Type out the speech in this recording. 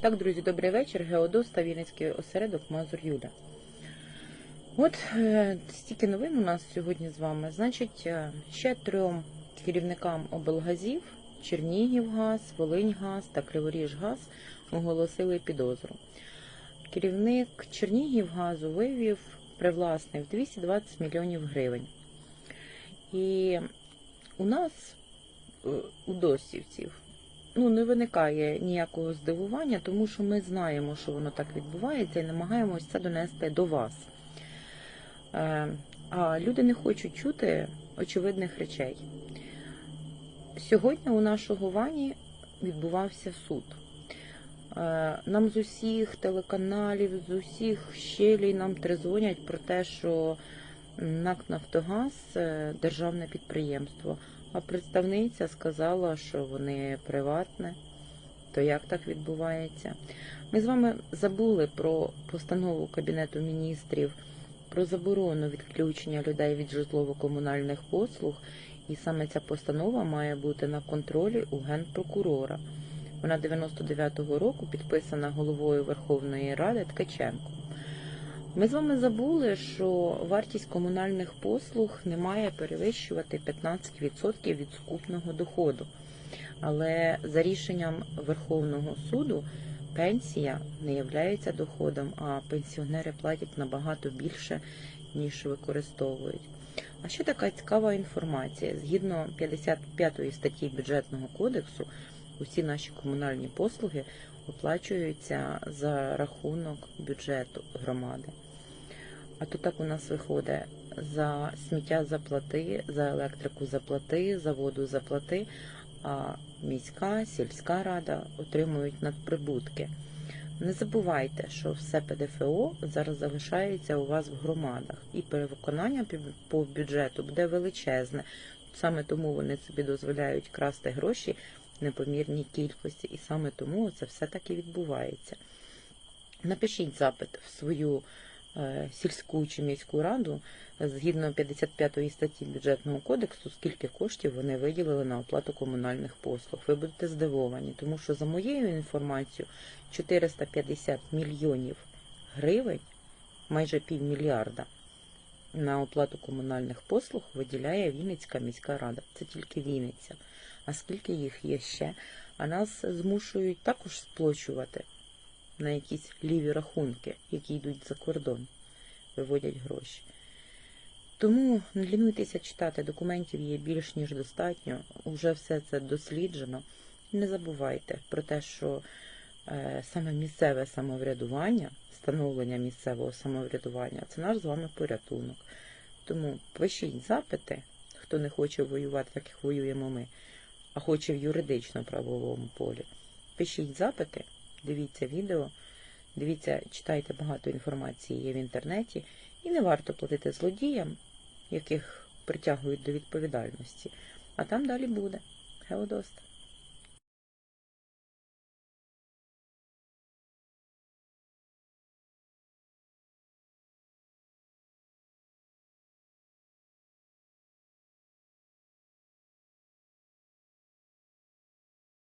Так, друзі, добрий вечір. Геодоста, Вінницький осередок Мазур Юля. От е, стільки новин у нас сьогодні з вами. Значить, е, ще трьом керівникам облгазів Чернігівгаз, Волиньгаз та Криворіжгаз оголосили підозру. Керівник Чернігівгазу вивів, привласнив 220 мільйонів гривень. І у нас, е, у досівців, ну, не виникає ніякого здивування, тому що ми знаємо, що воно так відбувається, і намагаємось це донести до вас. Е, А люди не хочуть чути очевидних речей. Сьогодні у нашого Вані відбувався суд. Е, Нам з усіх телеканалів, з усіх щелей нам трезвонять про те, що НАК Нафтогаз державне підприємство. А представниця сказала, що вони приватне. То як так відбувається? Ми з вами забули про постанову Кабінету міністрів про заборону відключення людей від житлово-комунальних послуг, і саме ця постанова має бути на контролі у генпрокурора. Вона 99-го року підписана головою Верховної Ради Ткаченко. Ми з вами забули, що вартість комунальних послуг не має перевищувати 15% від сукупного доходу. Але за рішенням Верховного суду пенсія не є доходом, а пенсіонери платять набагато більше, ніж використовують. А ще така цікава інформація. Згідно 55 статті бюджетного кодексу, усі наші комунальні послуги оплачуються за рахунок бюджету громади. А то так у нас виходить за сміття заплати, за електрику заплати, за воду заплати, а міська, сільська рада отримують надприбутки. Не забувайте, що все ПДФО зараз залишається у вас в громадах, і перевиконання по бюджету буде величезне. Саме тому вони собі дозволяють красти гроші непомірній кількості, і саме тому це все так і відбувається. Напишіть запит в свою е, сільську чи міську раду згідно 55 статті бюджетного кодексу, скільки коштів вони виділили на оплату комунальних послуг. Ви будете здивовані, тому що за моєю інформацією 450 мільйонів гривень, майже півмільярда, на оплату комунальних послуг виділяє Вінницька міська рада. Це тільки Вінниця. А скільки їх є ще? А нас змушують також сплачувати на якісь ліві рахунки, які йдуть за кордон, виводять гроші. Тому не лінуйтеся читати, документів є більш ніж достатньо, вже все це досліджено. Не забувайте про те, що е, саме місцеве самоврядування, встановлення місцевого самоврядування це наш з вами порятунок. Тому пишіть запити, хто не хоче воювати, так як воюємо ми, а хоче в юридично-правовому полі. Пишіть запити, дивіться відео, дивіться, читайте багато інформації є в інтернеті, і не варто платити злодіям яких притягують до відповідальності. А там далі буде. Геодост.